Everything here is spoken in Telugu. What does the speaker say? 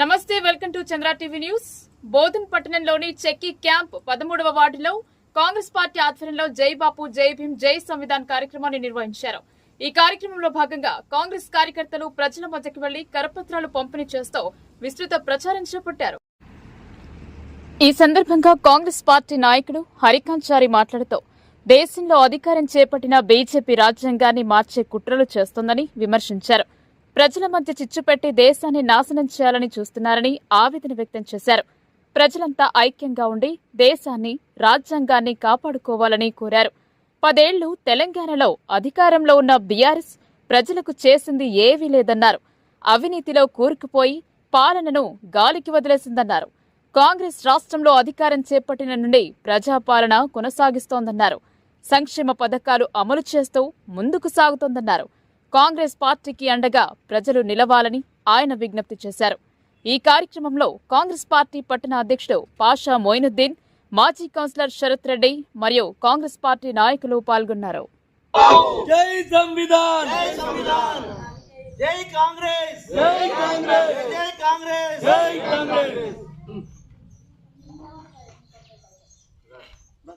నమస్తే welcome to Chandra TV news. Bodhan పట్టణంలోని చెక్కి క్యాంప్ పదమూడవ వార్డులో కాంగ్రెస్ పార్టీ ఆధ్వర్యంలో జై బాపు జై భీం జై సంవిధాన్ కార్యక్రమాన్ని నిర్వహించారు. ఈ కార్యక్రమంలో భాగంగా కాంగ్రెస్ కార్యకర్తలు ప్రజల మధ్యకి వెళ్ళి కరపత్రాలు పంపిణీ చేస్తూ విస్తృత ప్రచారం చేపట్టారు. ఈ సందర్భంగా కాంగ్రెస్ పార్టీ నాయకుడు హరికాంచారి మాట్లాడుతూ దేశంలో అధికారం చేపట్టిన బీజేపీ రాజ్యాంగాన్ని మార్చే కుట్రలు చేస్తోందని విమర్శించారు. ప్రజల మధ్య చిచ్చుపెట్టి దేశాన్ని నాశనం చేయాలని చూస్తున్నారని ఆవేదన వ్యక్తం చేశారు. ప్రజలంతా ఐక్యంగా ఉండి దేశాన్ని రాజ్యాంగాన్ని కాపాడుకోవాలని కోరారు. పదేళ్ళు తెలంగాణలో అధికారంలో ఉన్న బీఆర్ఎస్ ప్రజలకు చేసింది ఏవీ లేదన్నారు. అవినీతిలో కూరుకుపోయి పాలనను గాలికి వదిలేసిందన్నారు. కాంగ్రెస్ రాష్ట్రంలో అధికారం చేపట్టిన నుండి ప్రజాపాలన కొనసాగిస్తోందన్నారు. సంక్షేమ పథకాలు అమలు చేస్తూ ముందుకు సాగుతోందన్నారు. కాంగ్రెస్ పార్టీకి అండగా ప్రజలు నిలవాలని ఆయన విజ్ఞప్తి చేశారు. ఈ కార్యక్రమంలో కాంగ్రెస్ పార్టీ పట్టణ అధ్యక్షుడు పాషా మొయినుద్దీన్ మాజీ కౌన్సిలర్ శరత్ రెడ్డి మరియు కాంగ్రెస్ పార్టీ నాయకులు పాల్గొన్నారు. జై సంవిధాన్! జై కాంగ్రెస్! జై కాంగ్రెస్! జై కాంగ్రెస్! జై కాంగ్రెస్!